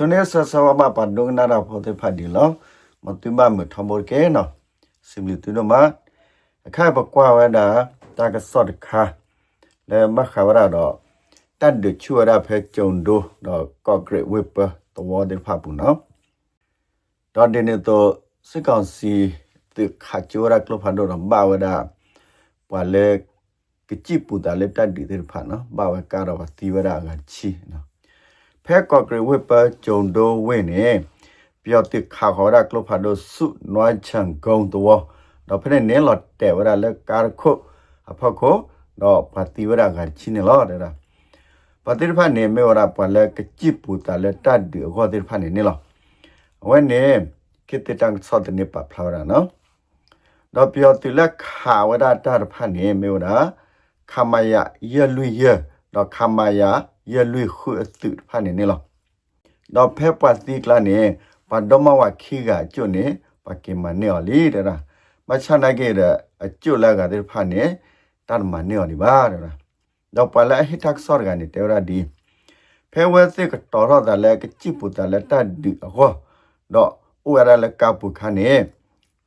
ချွန်နေဆဆဝမပဒုံနာရာဖို့တဲ့ဖတ်ဒီလောမတူမမထမောကေနော်စင်လီတူနမအခါပကွာဝဒါတာကစော့ခါလေမခဝရတော့တတ်ဒချူရဖဲကြုံဒိုတော့ကော့ဂရစ်ဝစ်ပါတော်တဲ့ဖတ်ဘူးနော်တော့ဒီနေ့တော့စစ်ကောင်စီတခါချိုရကလဖန်တော့ဘာဝဒါပါလေကချိပူတာလက်တတ်ဒီတဲ့ဖတ်နော်ဘာဝကာရဝတီဝရကချီနော် ဖဲကော့ဂရစ်ဝစ်ပါကြုံဒိုဝင်းနေပြောတိခါခေါ်ရကလဖန်တော့စုနွားချန်ကုံတော်တော့ဖဲနေလော်တဲဝရလက်ကာခုအဖခုတော့ပါတီဝရကချီနေလောတဲ့လားပတိဖတ်နေမေဝရပလဲကချိပူတာလက်တတ်ဒီခေါ်တဲ့ဖတ်နေနေလောဝဲနေကိတတန်ဆော့တဲ့နေပါဖလာရနော်တော့ပြောတိလက်ခါဝဒတာဖတ်နေမေဝရခမယရလွိရတော့ခမယ ရလွိခုအတုဖတ်နေနေလောတော့ဖက်ပတ်တိကလာနေပါဒမဝခိကကျွနေပါကေမနေော်လီတဲ့လားမချနာကေတဲ့အကျွလကတဲ့ဖတ်နေတတ်မနေော်လီပါတဲ့လားတော့ပလာဟိတက်ဆော့ကနေတေရဒီဖဲဝဲစစ်ကတော်တော့တယ်လေကချိပူတယ်လေတတ်ဒီဟောတော့ဥရလည်းကပုခနေ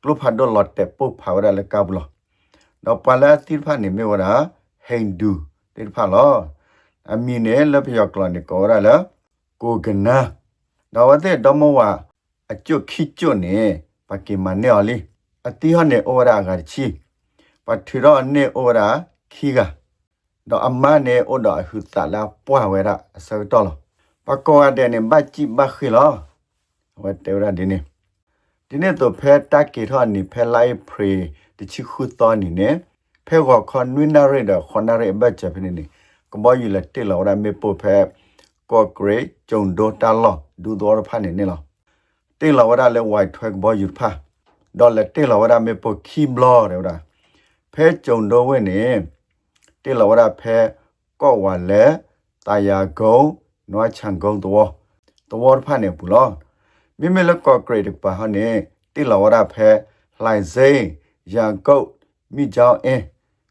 ကလုဖတ်တော့လော်တက်ပုတ်ဖာရလည်းကဘူးလောတော့ပလာတိဖာနေမေဝရာဟိန္ဒူတိဖာလော အမီနေလပယောကလနေကောရလာကိုကနာတော့ဝတဲ့တော့မဝအကျွတ်ခိကျွတ်နေပကိမနေအလီအတိဟနေဩရာဂါချီပထီရောနေဩရာခိကတော့အမနေဩဒါဟုတလာပွားဝဲရအစောတော်ပကောအတဲ့နေဘတ်ချိဘခိလောဝတ်တေရဒီနေဒီနေ့တော့ဖဲတက်ကေထောနိဖဲလိုက်ဖရီတချိခုတော်နိနေဖဲကောခွန်နွိနာရတဲ့ခွန်နာရဘတ်ချဖနေနေ ကဘောယူလက်တေလောရမေပိုဖဲကောဂရေဂျုံဒိုတာလောဒူတော်ဖာနေနေလောတေလောရလဲဝိုက်ထွဲကဘောယူဖာဒေါ်လက်တေလောရမေပိုခီဘလောရတာဖဲဂျုံဒိုဝဲနေတေလောရဖဲကောဝါလဲတာယာကုံနွားချန်ကုံတော်တော်ဖာနေဘူးလောမိမလကောဂရေတပါဟနေတေလောရဖဲလှိုင်စိန်ရန်ကုတ်မိကြောင်းအင်း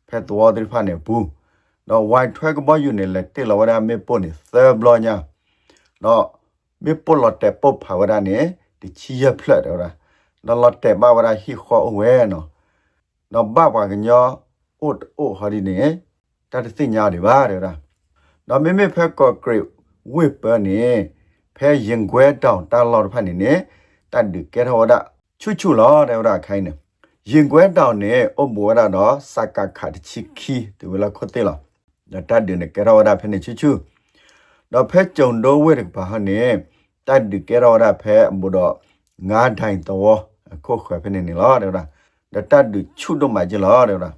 ဖဲတော်တိဖာနေဘူး တော့ white track ဘောယူနေလေတေလောရမေပိုနေသဘလောညာတော့မေပိုလတဲ့ပုတ်ဖာဝရနေဒီချီရဖလက်တော့လားတော့လတဲ့ဘာဝရဟိခေါ်အဝဲနော်တော့ဘာဘာကညောအို့အို့ဟာဒီနေတတ်သိညာတွေပါတဲ့လားတော့မေမေဖက်ကော့ဂရိတ်ဝစ်ပနေဖဲရင်ခွဲတောင်တာလော်ဖတ်နေနေတတ်ဒီကဲထောဒချွချွလောတဲ့ရခိုင်းနေရင်ခွဲတောင်နေအုတ်ဘောရတော့စကခတ်ချီခီဒီဝလာခွတ်တေလော တတ်ဒီနေကဲထောဒဖဲနေချွချွတော့ဖဲကြုံတော့ဝဲတဘာဟနေတတ်ဒီကဲထောဒဖဲအမှုတော့ငါးထိုင်တော့အခုခွဲဖဲနေနေလောတဲ့လားတတ်ဒီချွတော့မှကြလောတဲ့လား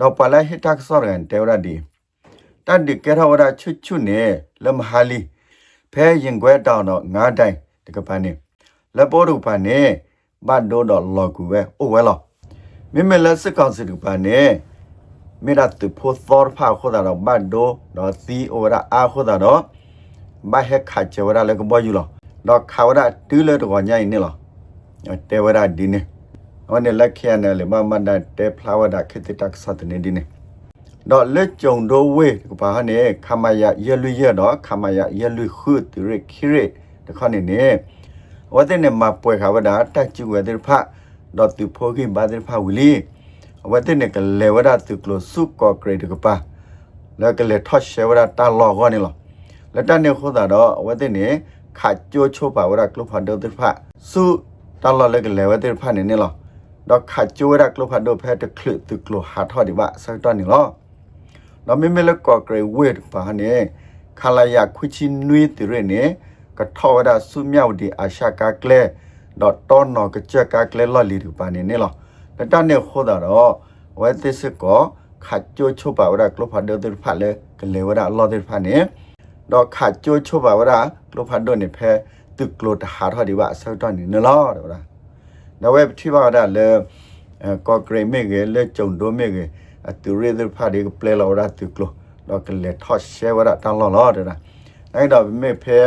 တော့ပလာဟိတက်ဆောရန်တေရဒီတတ်ဒီကဲထောဒချွချွနေလမဟာလီဖဲရင်ခွဲတောင်တော့ငါးတိုင်တကပန်းနေလက်ပေါ်တို့ပန်းနေဘတ်ဒိုတော့လော်ကူပဲအိုဝဲလောမိမလက်စကောင်စီတို့ပန်းနေ မိရတ်ဖိုသောဖာခိုဒါတော့ဘတ်ဒိုတော့စီအိုရာအာခိုဒါတော့ဘဟက်ခါချဝရလည်းကဘောယူလောတော့ခါဝရတူးလေတော့ညိုင်နေလောတေဝရဒီနေဟောနေလက်ခဲနေလေမမန်ဒတေဖလာဝဒခေတတက်ဆတ်နေဒီနေတော့လက်ကြုံတော့ဝေကဘာနဲ့ခမယရလွရတော့ခမယရလွခုတရခိရတခနဲ့နေဝတ်တဲ့မှာပွဲခါဝဒတက်ကျူဝတဲ့ဖတ်တော့သူဖိုကိဘာတဲ့ဖတ်ဝလီ ဝတ်တဲ့ကလေဝဒသူကလစုကောဂရေတကပါလက်ကလေထော့ရှေဝဒတာလောကောနေလောလက်တနေခိုးတာတော့ဝတ်တဲ့နေခါကြိုးချိုးပါဝဒကလဖတ်တော့တဲ့ဖတ်စုတာလောလက်ကလေဝတဲ့ဖတ်နေနေလောတော့ခါကြိုးရကလဖတ်တော့ဖဲတကလသူကလဟာထော့ဒီပါစတော့နေလောနော်မေမေလကောဂရေဝေပါနေခလာယခွချီနွေတရနေကထောဝဒဆုမြောက်ဒီအာရှကာကလေဒေါ်တော်နော်ကချက်ကကလေလော်လီရပါနေနေလော တတနေခိုးတာတော့ဝဲသစ်စကောခတ်ချိုချိုပါဝဒကလဖတ်ဒေဖတ်လေကလေဝဒလော်ဒေဖတ်နေတော့ခတ်ချိုချိုပါဝဒကလဖတ်ဒေနေဖဲตึกโลดหาทอดีว่าเซตอนนี่นลอดว่าแล้วเว็บที่ว่าได้เลยก็เกรเมกเลยจงโดเมกအတူရတဲ့ဖာဒီကပလေလော်ရတူကလောတော့ကလေထော့ရှဲဝရတန်လော်လော်တဲ့အဲ့တော့မေဖဲ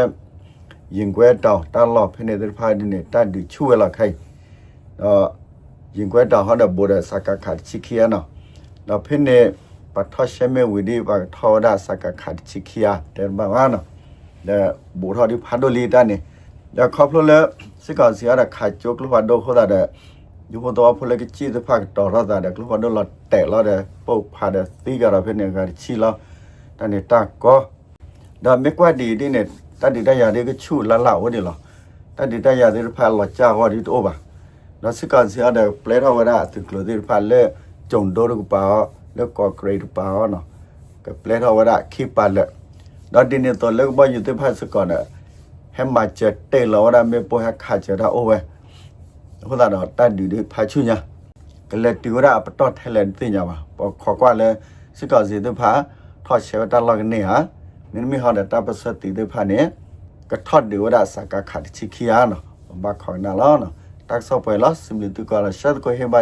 ရင်ခွဲတောင်တန်လော်ဖနေတဲ့ဖာဒီနေတတ်ဒီချူဝလာခိုင်တော့ ရင်ခွဲတောင်ဟောတဲ့ဘောဒစကခတ်ချီခီယာနော်တော့ဖနေပထော့ရှဲမေဝီဒီပါထော်ဒါစကခတ်ချီခီယာတဲ့ဘာဝါနော်တဲ့ဘောထော်ဒီဖာဒိုလီတန်နေဒါခေါပလို့လဲစစ်ကောင်စီရတဲ့ခါကျုပ်လို့ဘာတော့ခေါ်တာယူဖို့တော့ဖလေကချီတဲ့ဖက်တော်ရတာတဲ့ကလို့ဘာတော့လတဲ့လာတဲ့ပုတ်ဖာတဲ့တီးကြတော့ဖြစ်နေကြချီလာတနေ့တကောဒါမြကွက်ဒီဒီနဲ့တတိတရတဲ့ကချူလာလာဝဒီလားတတိတရတဲ့ဖက်လာကြာဟောဒီတော့ပါ ဒါစစ်ကောင်စီရတဲ့ပလက်ဟောဝရသူကလို့ဒီဖက်လဲဂျုံဒိုရကပါလဲကောဂရိတ်ပါနော်ကပလက်ဟောဝရခိပါလဲဒါဒီနေတော့လဲဘာယူတဲ့ဖက်စကောနဲ့ဟမ်မချက်တေလောရမေပေါ်ဟခါချရာအိုဝဲဟိုဒါတော့တတ်ဒီဒီဖာချူညာကလက်တူရအပတော့ထဲလန်တင်ညာပါပေါ်ခေါ်ကွာလဲစစ်ကောစီတဲ့ဖာထော့ချေတလောကနေဟာနင်းမီဟာတဲ့တပ်ပစတိတဲ့ဖာနေကထော့ဒီဝရစကခါချီခီယာနော်ဘာခေါ်နာလောနော် တက်ဆော့ပွဲလောစင်လီတူကလာရှတ်ကိုဟေဘာ